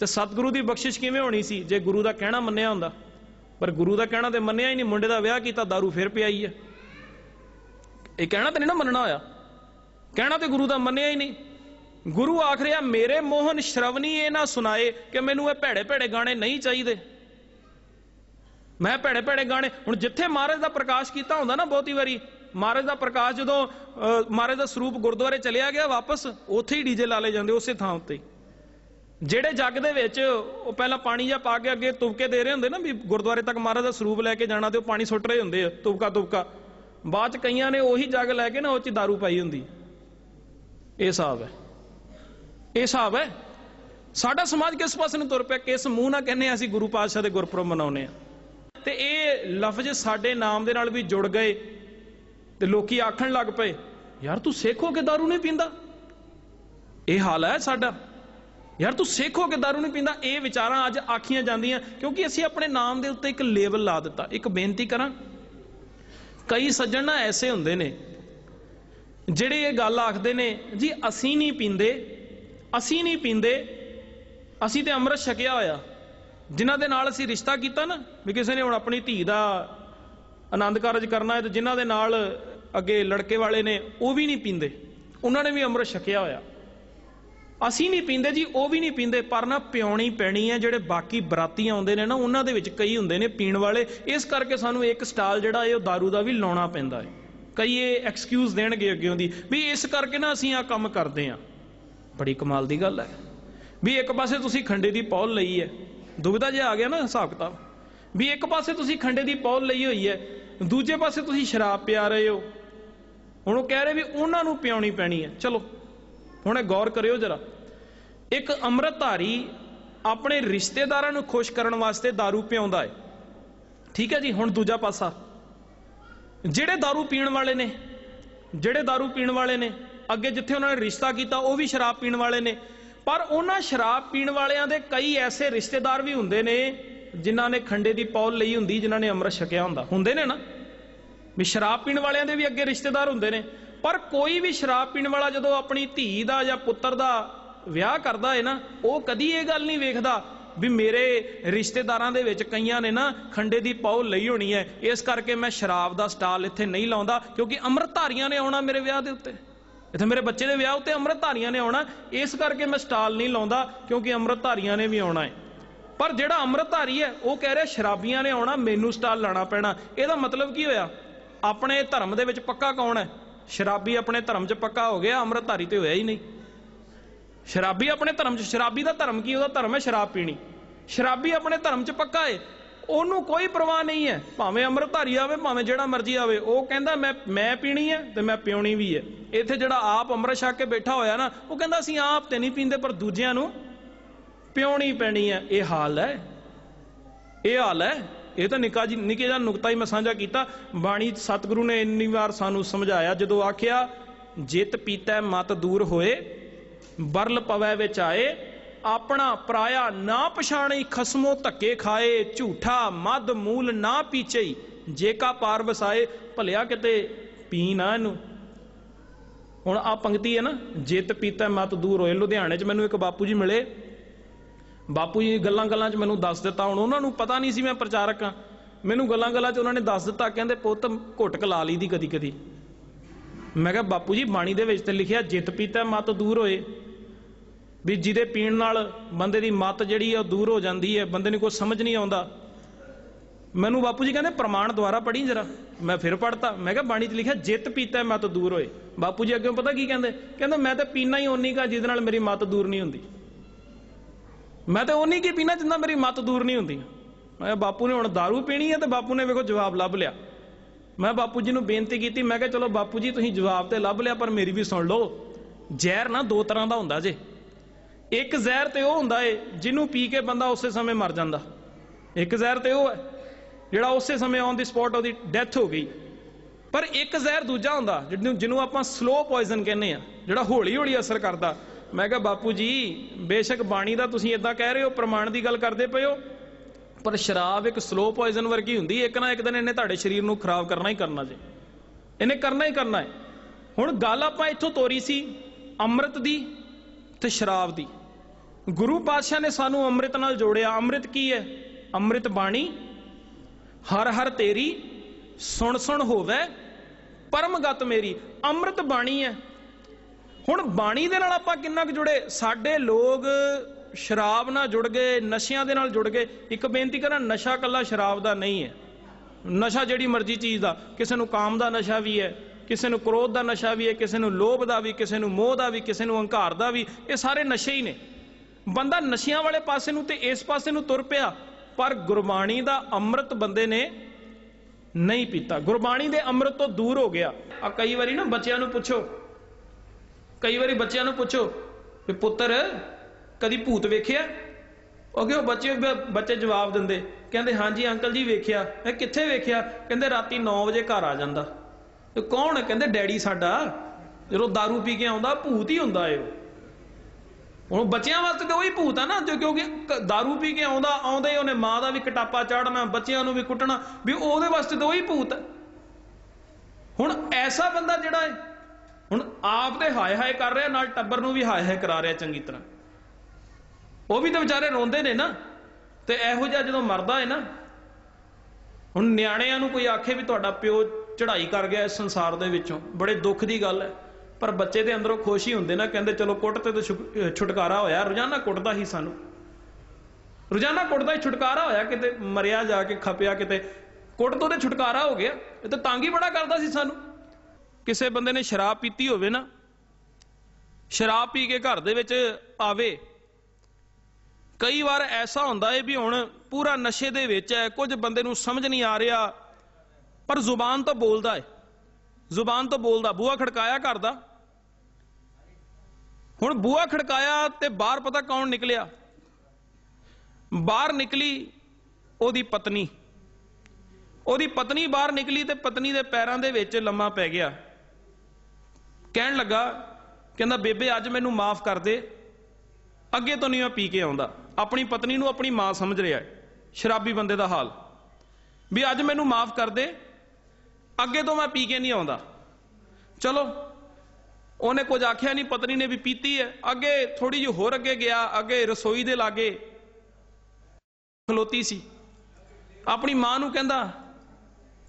ਤੇ ਸਤਿਗੁਰੂ ਦੀ ਬਖਸ਼ਿਸ਼ ਕਿਵੇਂ ਹੋਣੀ ਸੀ ਜੇ ਗੁਰੂ ਦਾ ਕਹਿਣਾ ਮੰਨਿਆ ਹੁੰਦਾ? ਪਰ ਗੁਰੂ ਦਾ ਕਹਿਣਾ ਤੇ ਮੰਨਿਆ ਹੀ ਨਹੀਂ, ਮੁੰਡੇ ਦਾ ਵਿਆਹ ਕੀਤਾ, दारू ਫਿਰ ਪਿਆਈ ਹੈ ਇਹ ਕਹਿਣਾ ਤਾਂ ਨਹੀਂ ਨਾ ਮੰਨਣਾ ਹੋਇਆ। ਕਹਿਣਾ ਤੇ ਗੁਰੂ ਦਾ ਮੰਨਿਆ ਹੀ ਨਹੀਂ। ਗੁਰੂ ਆਖ ਰਿਹਾ, ਮੇਰੇ ਮੋਹਨ ਸ਼ਰਵਨੀ ਇਹ ਨਾ ਸੁਣਾਏ ਕਿ ਮੈਨੂੰ ਇਹ ਭੈੜੇ ਭੈੜੇ ਗਾਣੇ ਨਹੀਂ ਚਾਹੀਦੇ। ਮੈਂ ਭੈੜੇ ਭੈੜੇ ਗਾਣੇ, ਹੁਣ ਜਿੱਥੇ ਮਹਾਰਾਜ ਦਾ ਪ੍ਰਕਾਸ਼ ਕੀਤਾ ਹੁੰਦਾ ਨਾ ਬਹੁਤੀ ਵਾਰੀ, ਮਹਾਰਾਜ ਦਾ ਪ੍ਰਕਾਸ਼ ਜਦੋਂ ਮਹਾਰਾਜ ਦਾ ਸਰੂਪ ਗੁਰਦੁਆਰੇ ਚਲਿਆ ਗਿਆ ਵਾਪਸ, ਉੱਥੇ ਹੀ ਡੀਜੇ ਲਾ ਲਏ ਜਾਂਦੇ, ਉਸੇ ਥਾਂ ਉੱਤੇ ਹੀ। ਜਿਹੜੇ ਜੱਗ ਦੇ ਵਿੱਚ ਉਹ ਪਹਿਲਾਂ ਪਾਣੀ ਜਾਂ ਪਾ ਕੇ ਅੱਗੇ ਤੁਬਕੇ ਦੇ ਰਹੇ ਹੁੰਦੇ ਨਾ ਵੀ ਗੁਰਦੁਆਰੇ ਤੱਕ ਮਹਾਰਾਜ ਦਾ ਸਰੂਪ ਲੈ ਕੇ ਜਾਣਾ ਤੇ ਉਹ ਪਾਣੀ ਸੁੱਟ ਰਹੇ ਹੁੰਦੇ ਆ ਤੁਬਕਾ ਤੁਬਕਾ ਬਾਅਦ ਚ ਕਈਆਂ ਨੇ ਉਹੀ ਜੱਗ ਲੈ ਕੇ ਨਾ ਉਹ ਚ ਦਾਰੂ ਪਾਈ ਹੁੰਦੀ। ਇਹ ਹਿਸਾਬ ਹੈ। ਇਹ ਹਿਸਾਬ ਹੈ। ਸਾਡਾ ਸਮਾਜ ਕਿਸ ਪਾਸੇ ਨੂੰ ਤੁਰ ਪਿਆ, ਕਿਸ ਮੂੰਹ ਨਾਲ ਕਹਿੰਦੇ ਹਾਂ ਅਸੀਂ ਗੁਰੂ ਪਾਤਸ਼ਾਹ ਦੇ ਗੁਰਪੁਰਬ ਮਨਾਉਨੇ ਆ। ਤੇ ਇਹ ਲਫ਼ਜ਼ ਸਾਡੇ ਨਾਮ ਦੇ ਨਾਲ ਵੀ ਜੁੜ ਗਏ ਤੇ ਲੋਕੀ ਆਖਣ ਲੱਗ ਪਏ, ਯਾਰ ਤੂੰ ਸਿੱਖ ਹੋ ਕੇ दारू ਨਹੀਂ ਪੀਂਦਾ? ਇਹ ਹਾਲ ਹੈ ਸਾਡਾ। ਯਾਰ ਤੂੰ ਸਿੱਖ ਹੋ ਕੇ दारू ਨਹੀਂ ਪੀਂਦਾ, ਇਹ ਵਿਚਾਰਾਂ ਅੱਜ ਆਖੀਆਂ ਜਾਂਦੀਆਂ, ਕਿਉਂਕਿ ਅਸੀਂ ਆਪਣੇ ਨਾਮ ਦੇ ਉੱਤੇ ਇੱਕ ਲੇਬਲ ਲਾ ਦਿੱਤਾ, ਇੱਕ ਬੇਨਤੀ ਕਰਾਂ। ਕਈ ਸੱਜਣ ਨਾ ਐਸੇ ਹੁੰਦੇ ਨੇ, ਜਿਹੜੇ ਇਹ ਗੱਲ ਆਖਦੇ ਨੇ, ਜੀ ਅਸੀਂ ਨਹੀਂ ਪੀਂਦੇ, ਅਸੀਂ ਨਹੀਂ ਪੀਂਦੇ, ਅਸੀਂ ਤੇ ਅੰਮ੍ਰਿਤ ਛਕਿਆ ਹੋਇਆ। ਜਿਨ੍ਹਾਂ ਦੇ ਨਾਲ ਅਸੀਂ ਰਿਸ਼ਤਾ ਕੀਤਾ ਨਾ, ਵੀ ਕਿਸੇ ਨੇ ਹੁਣ ਆਪਣੀ ਧੀ ਦਾ ਆਨੰਦ ਕਾਰਜ ਕਰਨਾ ਹੈ, ਤੇ ਜਿਨ੍ਹਾਂ ਦੇ ਨਾਲ ਅੱਗੇ ਲੜਕੇ ਵਾਲੇ ਨੇ, ਉਹ ਵੀ ਨਹੀਂ ਪੀਂਦੇ। ਉਹਨਾਂ ਨੇ ਵੀ ਅੰਮ੍ਰਿਤ ਛਕਿਆ ਹੋਇਆ। ਅਸੀਂ ਨਹੀਂ ਪੀਂਦੇ ਜੀ, ਉਹ ਵੀ ਨਹੀਂ ਪੀਂਦੇ, ਪਰ ਨਾ ਪਿਉਣੀ ਪੈਣੀ ਹੈ, ਜਿਹੜੇ ਬਾਕੀ ਬਰਾਤੀ ਆਉਂਦੇ ਨੇ ਨਾ, ਉਹਨਾਂ ਦੇ ਵਿੱਚ ਕਈ ਹੁੰਦੇ ਨੇ ਪੀਣ ਵਾਲੇ। ਇਸ ਕਰਕੇ ਸਾਨੂੰ ਇੱਕ ਸਟਾਲ ਜਿਹੜਾ ਇਹ ਉਹ दारू ਦਾ ਵੀ ਲਾਉਣਾ ਪੈਂਦਾ ਹੈ। ਕਈ ਇਹ ਐਕਸਕਿਊਜ਼ ਦੇਣਗੇ ਅੱਗੇ ਦੀ, ਵੀ ਇਸ ਕਰਕੇ ਨਾ ਅਸੀਂ ਆ ਕੰਮ ਕਰਦੇ ਆ ਬੜੀ ਕਮਾਲ ਦੀ ਗੱਲ ਹੈ। ਵੀ ਇੱਕ ਪਾਸੇ ਤੁਸੀਂ ਖੰਡੇ ਦੀ ਪੌਲ ਲਈ ਹੈ ਦੁਬਿਧਾ ਜੇ ਆ ਗਿਆ ਨਾ ਹਿਸਾਬ ਕਿਤਾਬ। ਵੀ ਇੱਕ ਪਾਸੇ ਤੁਸੀਂ ਖੰਡੇ ਦੀ ਪੌਲ ਲਈ ਹੋਈ ਹੈ, ਦੂਜੇ ਪਾਸੇ ਤੁਸੀਂ ਸ਼ਰਾਬ ਪਿਆ ਰਹੇ ਹੋ। ਹੁਣ ਉਹ ਕਹਿ ਰਹੇ ਵੀ ਉਹਨਾਂ ਨੂੰ ਪਿਆਉਣੀ ਪੈਣੀ ਹੈ। ਚਲੋ ਹੁਣ ਇਹ ਗੌਰ ਕਰਿਓ ਜਰਾ ਇੱਕ ਅੰਮ੍ਰਿਤਧਾਰੀ ਆਪਣੇ ਰਿਸ਼ਤੇਦਾਰਾਂ ਨੂੰ ਖੁਸ਼ ਕਰਨ ਵਾਸਤੇ दारू ਪਿਆਉਂਦਾ ਹੈ ਠੀਕ ਹੈ ਜੀ ਹੁਣ ਦੂਜਾ ਪਾਸਾ ਜਿਹੜੇ दारू ਪੀਣ ਵਾਲੇ ਨੇ ਜਿਹੜੇ दारू ਪੀਣ ਵਾਲੇ ਨੇ ਅੱਗੇ ਜਿੱਥੇ ਉਹਨਾਂ ਨੇ ਰਿਸ਼ਤਾ ਕੀਤਾ ਉਹ ਵੀ ਸ਼ਰਾਬ ਪੀਣ ਵਾਲੇ ਨੇ ਪਰ ਉਹਨਾਂ ਸ਼ਰਾਬ ਪੀਣ ਵਾਲਿਆਂ ਦੇ ਕਈ ਐਸੇ ਰਿਸ਼ਤੇਦਾਰ ਵੀ ਹੁੰਦੇ ਨੇ ਜਿਨ੍ਹਾਂ ਨੇ ਖੰਡੇ ਦੀ ਪੌਲ ਲਈ ਹੁੰਦੀ ਜਿਨ੍ਹਾਂ ਨੇ ਅੰਮ੍ਰਿਤ ਛਕਿਆ ਹੁੰਦਾ ਹੁੰਦੇ ਨੇ ਨਾ ਵੀ ਸ਼ਰਾਬ ਪੀਣ ਵਾਲਿਆਂ ਦੇ ਵੀ ਅੱਗੇ ਰਿਸ਼ਤੇਦਾਰ ਹੁੰਦੇ ਨੇ ਪਰ ਕੋਈ ਵੀ ਸ਼ਰਾਬ ਪੀਣ ਵਾਲਾ ਜਦੋਂ ਆਪਣੀ ਧੀ ਦਾ ਜਾਂ ਪੁੱਤਰ ਦਾ ਵਿਆਹ ਕਰਦਾ ਹੈ ਨਾ, ਉਹ ਕਦੀ ਇਹ ਗੱਲ ਨਹੀਂ ਵੇਖਦਾ ਵੀ ਮੇਰੇ ਰਿਸ਼ਤੇਦਾਰਾਂ ਦੇ ਵਿੱਚ ਕਈਆਂ ਨੇ ਨਾ ਖੰਡੇ ਦੀ ਪਾਉ ਲਈ ਹੋਣੀ ਹੈ ਇਸ ਕਰਕੇ ਮੈਂ ਸ਼ਰਾਬ ਦਾ ਸਟਾਲ ਇੱਥੇ ਨਹੀਂ ਲਾਉਂਦਾ ਕਿਉਂਕਿ ਅੰਮ੍ਰਿਤਧਾਰੀਆਂ ਨੇ ਆਉਣਾ ਮੇਰੇ ਵਿਆਹ ਦੇ ਉੱਤੇ। ਇੱਥੇ ਮੇਰੇ ਬੱਚੇ ਦੇ ਵਿਆਹ ਉੱਤੇ ਅੰਮ੍ਰਿਤਧਾਰੀਆਂ ਨੇ ਆਉਣਾ, ਇਸ ਕਰਕੇ ਮੈਂ ਸਟਾਲ ਨਹੀਂ ਲਾਉਂਦਾ ਕਿਉਂਕਿ ਅੰਮ੍ਰਿਤਧਾਰੀਆਂ ਨੇ ਵੀ ਆਉਣਾ ਹੈ ਪਰ ਜਿਹੜਾ ਅੰਮ੍ਰਿਤਧਾਰੀ ਹੈ ਉਹ ਕਹਿ ਰਿਹਾ ਸ਼ਰਾਬੀਆਂ ਨੇ ਆਉਣਾ, ਮੈਨੂੰ ਸਟਾਲ ਲਾਣਾ ਪੈਣਾ। ਇਹਦਾ ਮਤਲਬ ਕੀ ਹੋਇਆ? ਆਪਣੇ ਧਰਮ ਦੇ ਵਿੱਚ ਪੱਕਾ ਕੌਣ ਹੈ ਸ਼ਰਾਬੀ ਆਪਣੇ ਧਰਮ 'ਚ ਪੱਕਾ ਹੋ ਗਿਆ, ਅੰਮ੍ਰਿਤਧਾਰੀ ਤੇ ਹੋਇਆ ਹੀ ਨਹੀਂ। ਸ਼ਰਾਬੀ ਆਪਣੇ ਧਰਮ 'ਚ, ਸ਼ਰਾਬੀ ਦਾ ਧਰਮ ਕੀ? ਉਹਦਾ ਧਰਮ ਹੈ ਸ਼ਰਾਬ ਪੀਣੀ। ਸ਼ਰਾਬੀ ਆਪਣੇ ਧਰਮ 'ਚ ਪੱਕਾ ਹੈ। ਉਹਨੂੰ ਕੋਈ ਪਰਵਾਹ ਨਹੀਂ ਹੈ। ਭਾਵੇਂ ਅੰਮ੍ਰਿਤਧਾਰੀ ਆਵੇ, ਭਾਵੇਂ ਜਿਹੜਾ ਮਰਜ਼ੀ ਆਵੇ, ਉਹ ਕਹਿੰਦਾ, ਮੈਂ ਮੈਂ ਪੀਣੀ ਹੈ ਤੇ ਮੈਂ ਪਿਉਣੀ ਵੀ ਹੈ। ਇੱਥੇ ਜਿਹੜਾ ਆਪ ਅੰਮ੍ਰਿਤ ਛਕ ਕੇ ਬੈਠਾ ਹੋਇਆ ਨਾ, ਉਹ ਕਹਿੰਦਾ, ਅਸੀਂ ਆਪ ਤੇ ਨਹੀਂ ਪੀਂਦੇ, ਪਰ ਦੂਜਿਆਂ ਨੂੰ ਪਿਉਣੀ ਪੈਣੀ ਹੈ। ਇਹ ਹਾਲ ਹੈ। ਇਹ ਹਾਲ ਹੈ। ਇਹ ਤਾਂ ਨਿੱਕਾ ਜੀ ਨਿੱਕੇ ਜਿਹਾ ਨੁਕਤਾ ਹੀ ਮੈਂ ਸਾਂਝਾ ਕੀਤਾ। ਬਾਣੀ ਸਤਿਗੁਰੂ ਨੇ ਇੰਨੀ ਵਾਰ ਸਾਨੂੰ ਸਮਝਾਇਆ, ਜਦੋਂ ਆਖਿਆ, ਜਿਤ ਪੀਤੈ ਮਤ ਦੂਰ ਹੋਏ, ਬਰਲ ਪਵੈ ਵਿੱਚ ਆਏ, ਆਪਣਾ ਪਰਾਇਆ ਨਾ ਪਛਾਣੇ, ਖਸਮੋ ਧੱਕੇ ਖਾਏ, ਝੂਠਾ ਮਦ ਮੂਲ ਨਾ ਪੀਚੇ, ਜੇ ਕਾ ਪਾਰ ਵਸਾਏ। ਭਲਿਆ ਕਿਤੇ ਪੀ ਨਾ ਇਹਨੂੰ। ਹੁਣ ਆ ਪੰਕਤੀ ਹੈ ਨਾ, ਜਿਤ ਪੀਤੈ ਮਤ ਦੂਰ ਹੋਏ। ਲੁਧਿਆਣੇ 'ਚ ਮੈਨੂੰ ਇੱਕ ਬਾਪੂ ਜੀ ਮਿਲੇ। ਬਾਪੂ ਜੀ ਗੱਲਾਂ ਗੱਲਾਂ 'ਚ ਮੈਨੂੰ ਦੱਸ ਦਿੱਤਾ, ਹੁਣ ਉਹਨਾਂ ਨੂੰ ਪਤਾ ਨਹੀਂ ਸੀ ਮੈਂ ਪ੍ਰਚਾਰਕ ਆ ਮੈਨੂੰ ਗੱਲਾਂ ਗੱਲਾਂ 'ਚ ਉਹਨਾਂ ਨੇ ਦੱਸ ਦਿੱਤਾ, ਕਹਿੰਦੇ ਪੁੱਤ ਘੁਟਕ ਲਾ ਲਈ ਦੀ ਕਦੀ ਕਦੀ। ਮੈਂ ਕਿਹਾ, ਬਾਪੂ ਜੀ ਬਾਣੀ ਦੇ ਵਿੱਚ ਤੇ ਲਿਖਿਆ, ਜਿਤ ਪੀਤਾ ਮਤ ਦੂਰ ਹੋਏ। ਵੀ ਜਿਹਦੇ ਪੀਣ ਨਾਲ ਬੰਦੇ ਦੀ ਮਤ ਜਿਹੜੀ ਆ ਉਹ ਦੂਰ ਹੋ ਜਾਂਦੀ ਹੈ, ਬੰਦੇ ਨੂੰ ਕੋਈ ਸਮਝ ਨਹੀਂ ਆਉਂਦਾ। ਮੈਨੂੰ ਬਾਪੂ ਜੀ ਕਹਿੰਦੇ, ਪ੍ਰਮਾਣ ਦੁਆਰਾ ਪੜ੍ਹੀ ਜਰਾ। ਮੈਂ ਫਿਰ ਪੜ੍ਹਤਾ। ਮੈਂ ਕਿਹਾ, ਬਾਣੀ 'ਚ ਲਿਖਿਆ, ਜਿਤ ਪੀਤਾ ਮਤ ਦੂਰ ਹੋਏ। ਬਾਪੂ ਜੀ ਅੱਗੇ ਪਤਾ ਕੀ ਕਹਿੰਦੇ? ਕਹਿੰਦੇ, ਮੈਂ ਤਾਂ ਪੀਣਾ ਹੀ ਓਨੀ ਕਾ ਜਿਹਦੇ ਨਾਲ ਮੇਰੀ ਮਤ ਦੂਰ ਨਹੀਂ ਹੁੰਦੀ। ਮੈਂ ਤਾਂ ਉਨੀ ਕੀ ਪੀਣਾ ਜਿੰਨਾ ਮੇਰੀ ਮਤ ਦੂਰ ਨਹੀਂ ਹੁੰਦੀ? ਮੈਂ ਬਾਪੂ ਨੇ ਹੁਣ दारू ਪੀਣੀ ਹੈ ਤੇ ਬਾਪੂ ਨੇ ਵੇਖੋ ਜਵਾਬ ਲੱਭ ਲਿਆ। ਮੈਂ ਬਾਪੂ ਜੀ ਨੂੰ ਬੇਨਤੀ ਕੀਤੀ, ਮੈਂ ਕਿਹਾ, ਚਲੋ ਬਾਪੂ ਜੀ, ਤੁਸੀਂ ਜਵਾਬ ਤੇ ਲੱਭ ਲਿਆ, ਪਰ ਮੇਰੀ ਵੀ ਸੁਣ ਲਓ। ਜ਼ਹਿਰ ਨਾ ਦੋ ਤਰ੍ਹਾਂ ਦਾ ਹੁੰਦਾ ਜੇ। ਇੱਕ ਜ਼ਹਿਰ ਤੇ ਉਹ ਹੁੰਦਾ ਏ, ਜਿਹਨੂੰ ਪੀ ਕੇ ਬੰਦਾ ਉਸੇ ਸਮੇਂ ਮਰ ਜਾਂਦਾ। ਇੱਕ ਜ਼ਹਿਰ ਤੇ ਉਹ ਹੈ, ਜਿਹੜਾ ਉਸੇ ਸਮੇਂ ਔਨ ਦੀ ਸਪੌਟ ਉਹਦੀ ਡੈਥ ਹੋ ਗਈ। ਪਰ ਇੱਕ ਜ਼ਹਿਰ ਦੂਜਾ ਹੁੰਦਾ, ਜਿਹਨੂੰ ਜਿਹਨੂੰ ਆਪਾਂ ਸਲੋ ਪੋਇਜ਼ਨ ਕਹਿੰਦੇ ਆ, ਜਿਹੜਾ ਹੌਲੀ ਹੌਲੀ ਅਸਰ ਕਰਦਾ। ਮੈਂ ਕਿਹਾ, ਬਾਪੂ ਜੀ, ਬੇਸ਼ੱਕ ਬਾਣੀ ਦਾ ਤੁਸੀਂ ਇਦਾਂ ਕਹਿ ਰਹੇ ਹੋ, ਪ੍ਰਮਾਣ ਦੀ ਗੱਲ ਕਰਦੇ ਪਏ ਹੋ, ਪਰ ਸ਼ਰਾਬ ਇੱਕ ਸਲੋ ਪੋਇਜ਼ਨ ਵਰਗੀ ਹੁੰਦੀ ਇੱਕ ਨਾ ਇੱਕ ਦਿਨ ਇਹਨੇ ਤੁਹਾਡੇ ਸਰੀਰ ਨੂੰ ਖਰਾਬ ਕਰਨਾ ਹੀ ਕਰਨਾ ਜੇ। ਇਹਨੇ ਕਰਨਾ ਹੀ ਕਰਨਾ ਹੈ। ਹੁਣ ਗੱਲ ਆਪਾਂ ਇੱਥੋਂ ਤੋਰੀ ਸੀ, ਅੰਮ੍ਰਿਤ ਦੀ ਤੇ ਸ਼ਰਾਬ ਦੀ। ਗੁਰੂ ਪਾਤਸ਼ਾਹ ਨੇ ਸਾਨੂੰ ਅੰਮ੍ਰਿਤ ਨਾਲ ਜੋੜਿਆ। ਅੰਮ੍ਰਿਤ ਕੀ ਹੈ? ਅੰਮ੍ਰਿਤ ਬਾਣੀ, ਹਰ ਹਰ ਤੇਰੀ ਸੁਣ ਸੁਣ ਹੋਵੇ, ਪਰਮਗਤ ਮੇਰੀ। ਅੰਮ੍ਰਿਤ ਬਾਣੀ ਹੈ। ਹੁਣ ਬਾਣੀ ਦੇ ਨਾਲ ਆਪਾਂ ਕਿੰਨਾ ਕੁ ਜੁੜੇ? ਸਾਡੇ ਲੋਕ ਸ਼ਰਾਬ ਨਾਲ ਜੁੜ ਗਏ, ਨਸ਼ਿਆਂ ਦੇ ਨਾਲ ਜੁੜ ਗਏ। ਇੱਕ ਬੇਨਤੀ ਕਰਾਂ, ਨਸ਼ਾ ਕੱਲਾ ਸ਼ਰਾਬ ਦਾ ਨਹੀਂ ਹੈ। ਨਸ਼ਾ ਜਿਹੜੀ ਮਰਜ਼ੀ ਚੀਜ਼ ਦਾ, ਕਿਸੇ ਨੂੰ ਕਾਮ ਦਾ ਨਸ਼ਾ ਵੀ ਹੈ, ਕਿਸੇ ਨੂੰ ਕ੍ਰੋਧ ਦਾ ਨਸ਼ਾ ਵੀ ਹੈ, ਕਿਸੇ ਨੂੰ ਲੋਭ ਦਾ ਵੀ, ਕਿਸੇ ਨੂੰ ਮੋਹ ਦਾ ਵੀ, ਕਿਸੇ ਨੂੰ ਹੰਕਾਰ ਦਾ ਵੀ, ਇਹ ਸਾਰੇ ਨਸ਼ੇ ਹੀ ਨੇ। ਬੰਦਾ ਨਸ਼ਿਆਂ ਵਾਲੇ ਪਾਸੇ ਨੂੰ ਤੇ ਇਸ ਪਾਸੇ ਨੂੰ ਤੁਰ ਪਿਆ, ਪਰ ਗੁਰਬਾਣੀ ਦਾ ਅੰਮ੍ਰਿਤ ਬੰਦੇ ਨੇ ਨਹੀਂ ਪੀਤਾ। ਗੁਰਬਾਣੀ ਦੇ ਅੰਮ੍ਰਿਤ ਤੋਂ ਦੂਰ ਹੋ ਗਿਆ। ਆ ਕਈ ਵਾਰੀ ਨਾ ਬੱਚਿਆਂ ਨੂੰ ਪੁੱਛੋ ਕਈ ਵਾਰੀ ਬੱਚਿਆਂ ਨੂੰ ਪੁੱਛੋ ਵੀ ਪੁੱਤਰ ਕਦੀ ਭੂਤ ਵੇਖਿਆ ਉਹ ਕਿਉਂ ਬੱਚੇ ਬੱਚੇ ਜਵਾਬ ਦਿੰਦੇ ਕਹਿੰਦੇ ਹਾਂਜੀ ਅੰਕਲ ਜੀ ਵੇਖਿਆ ਮੈਂ ਕਿੱਥੇ ਵੇਖਿਆ ਕਹਿੰਦੇ ਰਾਤੀ 9 ਵਜੇ ਘਰ ਆ ਜਾਂਦਾ ਤੇ ਕੌਣ ਹੈ? ਕਹਿੰਦੇ ਡੈਡੀ ਸਾਡਾ ਜਦੋਂ दारू ਪੀ ਕੇ ਆਉਂਦਾ ਭੂਤ ਹੀ ਹੁੰਦਾ ਏ ਉਹ ਹੁਣ ਬੱਚਿਆਂ ਵਾਸਤੇ ਤਾਂ ਉਹੀ ਭੂਤ ਆ ਨਾ ਜੋ ਕਿਉਂਕਿ ਕ- दारू ਪੀ ਕੇ ਆਉਂਦਾ ਆਉਂਦੇ ਹੀ ਉਹਨੇ ਮਾਂ ਦਾ ਵੀ ਕਟਾਪਾ ਚਾੜਨਾ ਬੱਚਿਆਂ ਨੂੰ ਵੀ ਕੁੱਟਣਾ ਵੀ ਉਹਦੇ ਵਾਸਤੇ ਤਾਂ ਉਹੀ ਭੂਤ ਹੈ ਹੁਣ ਐਸਾ ਬੰਦਾ ਜਿਹੜਾ ਹੈ ਹੁਣ ਆਪ ਤੇ ਹਾਏ ਹਾਏ ਕਰ ਰਿਹਾ, ਨਾਲ ਟੱਬਰ ਨੂੰ ਵੀ ਹਾਏ ਹਾਏ ਕਰਾ ਰਿਹਾ ਚੰਗੀ ਤਰ੍ਹਾਂ। ਉਹ ਵੀ ਤਾਂ ਵਿਚਾਰੇ ਰੋਂਦੇ ਨੇ ਨਾ, ਤੇ ਇਹੋ ਜਿਹਾ ਜਦੋਂ ਮਰਦਾ ਹੈ ਨਾ, ਹੁਣ ਨਿਆਣਿਆਂ ਨੂੰ ਕੋਈ ਆਖੇ ਵੀ ਤੁਹਾਡਾ ਪਿਓ ਚੜ੍ਹਾਈ ਕਰ ਗਿਆ ਇਸ ਸੰਸਾਰ ਦੇ ਵਿੱਚੋਂ, ਬੜੇ ਦੁੱਖ ਦੀ ਗੱਲ ਹੈ। ਪਰ ਬੱਚੇ ਦੇ ਅੰਦਰੋਂ ਖੁਸ਼ ਹੀ ਹੁੰਦੇ ਨਾ, ਕਹਿੰਦੇ ਚਲੋ ਕੁੱਟ ਤੇ ਤਾਂ ਛੁਕ- ਛੁਟਕਾਰਾ ਹੋਇਆ, ਰੋਜ਼ਾਨਾ ਕੁੱਟਦਾ ਹੀ ਸਾਨੂੰ। ਰੋਜ਼ਾਨਾ ਕੁੱਟਦਾ ਹੀ ਛੁਟਕਾਰਾ ਹੋਇਆ, ਕਿਤੇ ਮਰਿਆ ਜਾ ਕੇ, ਖਪਿਆ ਕਿਤੇ, ਕੁੱਟ ਤੋਂ ਤੇ ਛੁਟਕਾਰਾ ਹੋ ਗਿਆ, ਇਹ ਤਾਂ ਤੰਗ ਹੀ ਬੜਾ ਕਰਦਾ ਸੀ ਸਾਨੂੰ। ਕਿਸੇ ਬੰਦੇ ਨੇ ਸ਼ਰਾਬ ਪੀਤੀ ਹੋਵੇ ਨਾ, ਸ਼ਰਾਬ ਪੀ ਕੇ ਘਰ ਦੇ ਵਿੱਚ ਆਵੇ, ਕਈ ਵਾਰ ਐਸਾ ਹੁੰਦਾ ਹੈ ਵੀ ਹੁਣ ਪੂਰਾ ਨਸ਼ੇ ਦੇ ਵਿੱਚ ਹੈ, ਕੁਝ ਬੰਦੇ ਨੂੰ ਸਮਝ ਨਹੀਂ ਆ ਰਿਹਾ, ਪਰ ਜ਼ੁਬਾਨ ਤੋਂ ਬੋਲਦਾ ਹੈ ਜ਼ੁਬਾਨ ਤੋਂ ਬੋਲਦਾ, ਬੂਹਾ ਖੜਕਾਇਆ ਘਰ ਦਾ। ਹੁਣ ਬੂਹਾ ਖੜਕਾਇਆ ਤੇ ਬਾਹਰ ਪਤਾ ਕੌਣ ਨਿਕਲਿਆ? ਬਾਹਰ ਨਿਕਲੀ ਉਹਦੀ ਪਤਨੀ। ਉਹਦੀ ਪਤਨੀ ਬਾਹਰ ਨਿਕਲੀ ਤੇ ਪਤਨੀ ਦੇ ਪੈਰਾਂ ਦੇ ਵਿੱਚ ਲੰਮਾ ਪੈ ਗਿਆ। ਕਹਿਣ ਲੱਗਾ, ਕਹਿੰਦਾ, ਬੇਬੇ, ਅੱਜ ਮੈਨੂੰ ਮਾਫ ਕਰ ਦੇ। ਅੱਗੇ ਤੋਂ ਨਹੀਂ ਮੈਂ ਪੀ ਕੇ ਆਉਂਦਾ। ਆਪਣੀ ਪਤਨੀ ਨੂੰ ਆਪਣੀ ਮਾਂ ਸਮਝ ਰਿਹਾ ਹੈ, ਸ਼ਰਾਬੀ ਬੰਦੇ ਦਾ ਹਾਲ। ਵੀ ਅੱਜ ਮੈਨੂੰ ਮਾਫ ਕਰ ਦੇ, ਅੱਗੇ ਤੋਂ ਮੈਂ ਪੀ ਕੇ ਨਹੀਂ ਆਉਂਦਾ। ਚਲੋ, ਉਹਨੇ ਕੁਝ ਆਖਿਆ ਨਹੀਂ, ਪਤਨੀ ਨੇ ਵੀ ਪੀਤੀ ਹੈ। ਅੱਗੇ ਥੋੜੀ ਜਿਹੀ ਹੋਰ ਅੱਗੇ ਗਿਆ, ਅੱਗੇ ਰਸੋਈ ਦੇ ਲਾਗੇ ਖਲੋਤੀ ਸੀ। ਆਪਣੀ ਮਾਂ ਨੂੰ ਕਹਿੰਦਾ,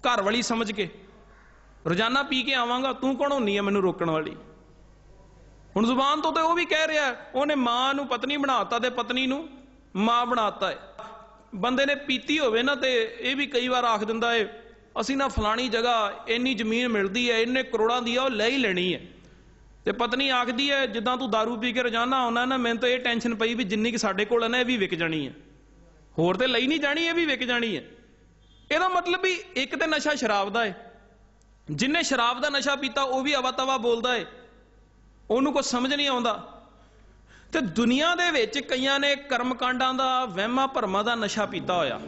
ਘਰ ਵਾਲੀ ਸਮਝ ਕੇ। ਰੋਜ਼ਾਨਾ ਪੀ ਕੇ ਆਵਾਂਗਾ, ਤੂੰ ਕੌਣ ਹੁੰਨੀ ਹੈ ਮੈਨੂੰ ਰੋਕਣ ਵਾਲੀ? ਹੁਣ ਜ਼ੁਬਾਨ ਤੋਂ ਤੇ ਉਹ ਵੀ ਕਹਿ ਰਿਹਾ, ਉਹਨੇ ਮਾਂ ਨੂੰ ਪਤਨੀ ਬਣਾਤਾ ਤੇ ਪਤਨੀ ਨੂੰ ਮਾਂ ਬਣਾਤਾ ਹੈ ਬੰਦੇ ਨੇ ਪੀਤੀ ਹੋਵੇ ਨਾ ਤੇ ਇਹ ਵੀ ਕਈ ਵਾਰ ਆਖ ਦਿੰਦਾ ਏ, ਅਸੀਂ ਨਾ ਫਲਾਣੀ ਜਗ੍ਹਾ ਇੰਨੀ ਜ਼ਮੀਨ ਮਿਲਦੀ ਹੈ ਇੰਨੇ ਕਰੋੜਾਂ ਦੀ ਆ, ਉਹ ਲੈ ਹੀ ਲੈਣੀ ਹੈ ਤੇ ਪਤਨੀ ਆਖਦੀ ਹੈ ਜਿੱਦਾਂ ਤੂੰ दारू ਪੀ ਕੇ ਰੋਜ਼ਾਨਾ ਆਉਣਾ ਨਾ, ਮੈਨੂੰ ਤਾਂ ਇਹ ਟੈਨਸ਼ਨ ਪਈ ਵੀ ਜਿੰਨੀ ਕਿ ਸਾਡੇ ਕੋਲ ਹੈ ਨਾ, ਇਹ ਵੀ ਵਿਕ ਜਾਣੀ ਹੈ ਹੋਰ ਤੇ ਲਈ ਨਹੀਂ ਜਾਣੀ, ਇਹ ਵੀ ਵਿਕ ਜਾਣੀ ਹੈ ਇਹਦਾ ਮਤਲਬ ਵੀ ਇੱਕ ਤੇ ਨਸ਼ਾ ਸ਼ਰਾਬ ਦਾ ਹੈ ਜਿਨੇ ਸ਼ਰਾਬ ਦਾ ਨਸ਼ਾ ਪੀਤਾ, ਉਹ ਵੀ ਅਵਾ ਤਵਾ ਬੋਲਦਾ ਏ। ਉਹਨੂੰ ਕੁਝ ਸਮਝ ਨਹੀਂ ਆਉਂਦਾ। ਤੇ ਦੁਨੀਆ ਦੇ ਵਿੱਚ ਕਈਆਂ ਨੇ ਕਰਮਕਾਂਡਾਂ ਦਾ, ਵਹਿਮਾਂ ਭਰਮਾਂ ਦਾ ਨਸ਼ਾ ਪੀਤਾ ਹੋਇਆ।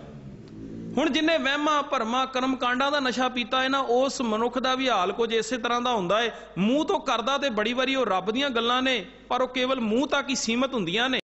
ਹੁਣ ਜਿਨੇ ਵਹਿਮਾਂ, ਭਰਮਾਂ, ਕਰਮਕਾਂਡਾਂ ਦਾ ਨਸ਼ਾ ਪੀਤਾ ਹੈ ਨਾ, ਉਸ ਮਨੁੱਖ ਦਾ ਵੀ ਹਾਲ ਕੁਝ ਇਸੇ ਤਰ੍ਹਾਂ ਦਾ ਹੁੰਦਾ ਹੈ ਮੂੰਹ ਤੋਂ ਕਰਦਾ ਤੇ ਬੜੀ ਵਾਰੀ ਉਹ ਰੱਬ ਦੀਆਂ ਗੱਲਾਂ ਨੇ, ਪਰ ਉਹ ਕੇਵਲ ਮੂੰਹ ਤੱਕ ਹੀ ਸੀਮਤ ਹੁੰਦੀਆਂ ਨੇ।